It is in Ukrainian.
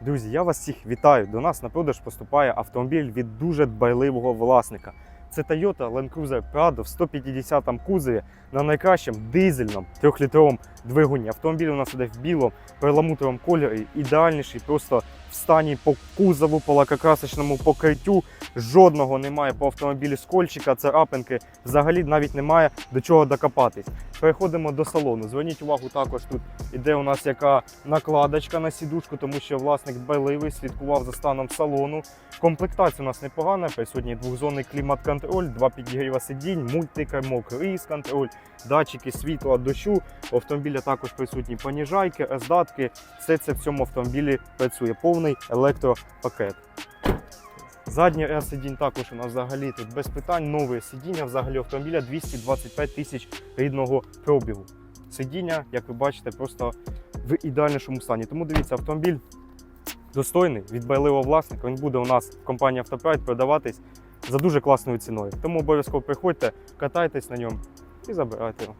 Друзі, я вас всіх вітаю. До нас на продаж поступає автомобіль від дуже дбайливого власника. Це Toyota Land Cruiser Prado в 150 кузові на найкращому дизельному трьохлітровому двигуні. Автомобіль у нас іде в білому перламутровому кольорі, ідеальніший просто в стані по кузову, по лакокрасочному покриттю. Жодного немає по автомобілі скольчика, царапинки. Взагалі навіть немає до чого докопатись. Переходимо до салону. Зверніть увагу, також тут іде у нас яка накладочка на сідушку, тому що власник дбайливий, слідкував за станом салону. Комплектація у нас непогана, присутній двохзонний клімат-контроль, два підігріва сидінь, мультикермо, круїз-контроль, датчики світла, дощу. У автомобіля також присутні поніжайки, роздатки. Все це в цьому автомобілі працює. Повний електропакет. Задній ряд сидінь також у нас взагалі тут без питань. Нове сидіння взагалі автомобіля 225 тисяч рідного пробігу. Сидіння, як ви бачите, просто в ідеальнішому стані. Тому дивіться, автомобіль достойний від байливого власника. Він буде у нас в компанії Автопрайд продаватись за дуже класною ціною. Тому обов'язково приходьте, катайтесь на ньому і забирайте його.